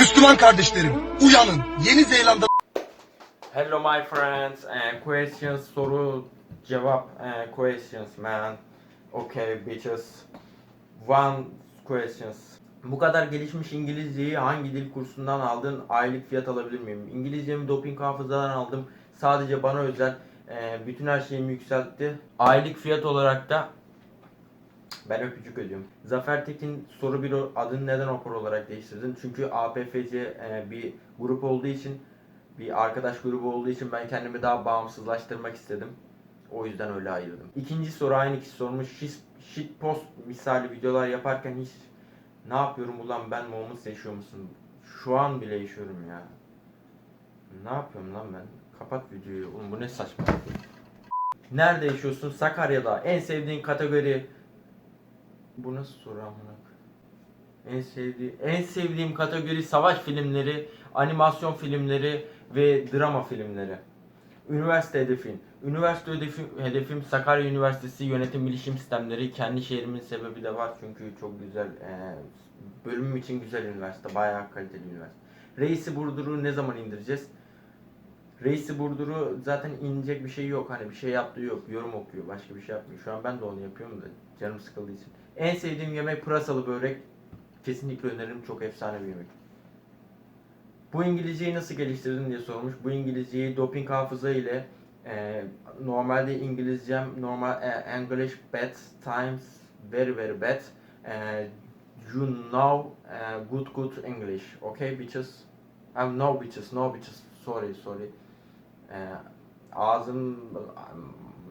Müslüman kardeşlerim uyanın. Yeni Zelanda Hello my friends, uh, questions, soru, cevap, uh, questions man. Okay bitches. One questions. Bu kadar gelişmiş İngilizceyi hangi dil kursundan aldın? Aylık fiyat alabilir miyim? İngilizcemi doping hafızadan aldım. Sadece bana özel. bütün her şeyimi yükseltti. Aylık fiyat olarak da ben öpücük ödüyorum. Zafer Tekin soru bir adını neden okor olarak değiştirdin? Çünkü APFC e, bir grup olduğu için bir arkadaş grubu olduğu için ben kendimi daha bağımsızlaştırmak istedim. O yüzden öyle ayırdım. İkinci soru aynı kişi sormuş. Shit, shit post misali videolar yaparken hiç ne yapıyorum ulan ben moments yaşıyor musun? Şu an bile yaşıyorum ya. Ne yapıyorum lan ben? Kapat videoyu. Oğlum bu ne saçma. Nerede yaşıyorsun? Sakarya'da. En sevdiğin kategori bu nasıl soru amına? En sevdiğim en sevdiğim kategori savaş filmleri, animasyon filmleri ve drama filmleri. Üniversite hedefim. Üniversite hedefim, hedefim Sakarya Üniversitesi Yönetim Bilişim Sistemleri. Kendi şehrimin sebebi de var çünkü çok güzel e, bölümüm için güzel üniversite, bayağı kaliteli üniversite. Reisi Burdur'u ne zaman indireceğiz? Reisi Burdur'u zaten inecek bir şey yok. Hani bir şey yaptığı yok. Yorum okuyor. Başka bir şey yapmıyor. Şu an ben de onu yapıyorum da canım sıkıldığı için. En sevdiğim yemek pırasalı börek. Kesinlikle öneririm. Çok efsane bir yemek. Bu İngilizceyi nasıl geliştirdin diye sormuş. Bu İngilizceyi doping hafıza ile e, normalde İngilizcem normal e, English bad times very very bad. E, you know e, good good English. Okay bitches? Um, no bitches, no bitches. Sorry, sorry. E, ağzım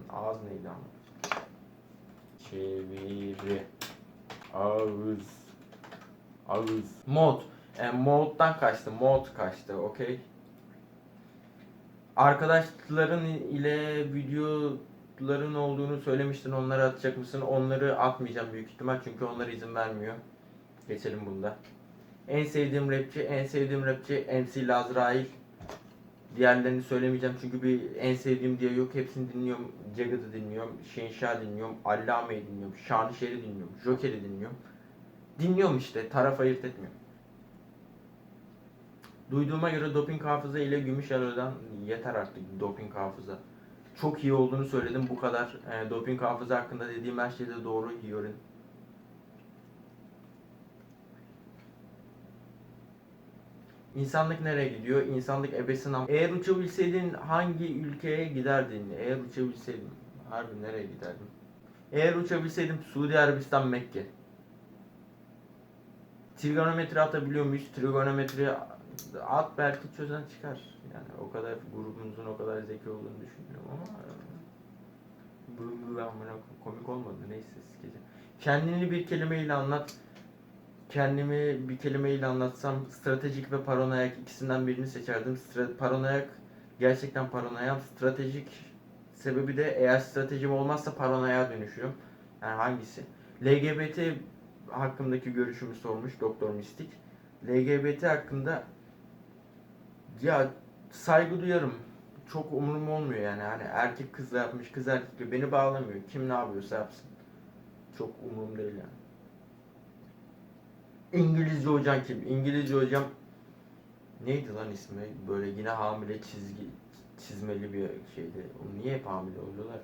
ağız neydi ama? Çeviri. Ağız. Ağız. Mod. E, moddan kaçtı. Mod kaçtı. Okey. Arkadaşların ile videoların olduğunu söylemiştin. Onları atacak mısın? Onları atmayacağım büyük ihtimal. Çünkü onlara izin vermiyor. Geçelim bunda. En sevdiğim rapçi, en sevdiğim rapçi MC Lazrail. Diğerlerini söylemeyeceğim çünkü bir en sevdiğim diye yok. Hepsini dinliyorum. Jagged'ı dinliyorum. Şenşah dinliyorum. Allame'yi dinliyorum. Şanışer'i dinliyorum. Joker'i dinliyorum. Dinliyorum işte. Taraf ayırt etmiyorum. Duyduğuma göre doping hafıza ile gümüş aradan yeter artık doping hafıza. Çok iyi olduğunu söyledim bu kadar. E, doping hafıza hakkında dediğim her şey de doğru Hiorin. İnsanlık nereye gidiyor? İnsanlık ebesine... Eğer uçabilseydin hangi ülkeye giderdin? Eğer uçabilseydim. Harbi nereye giderdim? Eğer uçabilseydim Suudi Arabistan Mekke. Trigonometri atabiliyor muyuz? Trigonometri at belki çözen çıkar. Yani o kadar grubumuzun o kadar zeki olduğunu düşünmüyorum ama bu bu amına komik olmadı neyse sikeceğim. Kendini bir kelimeyle anlat. Kendimi bir kelimeyle anlatsam stratejik ve paranoyak ikisinden birini seçerdim. Stra- paranoyak gerçekten paranoyam. Stratejik sebebi de eğer stratejim olmazsa paranoya dönüşüyorum. Yani hangisi? LGBT hakkındaki görüşümü sormuş Doktor Mistik. LGBT hakkında ya saygı duyarım. Çok umurum olmuyor yani. Hani erkek kızla yapmış, kız erkekle beni bağlamıyor. Kim ne yapıyorsa yapsın. Çok umurum değil yani. İngilizce hocam kim? İngilizce hocam neydi lan ismi? Böyle yine hamile çizgi çizmeli bir şeydi. Niye hep hamile oluyorlar?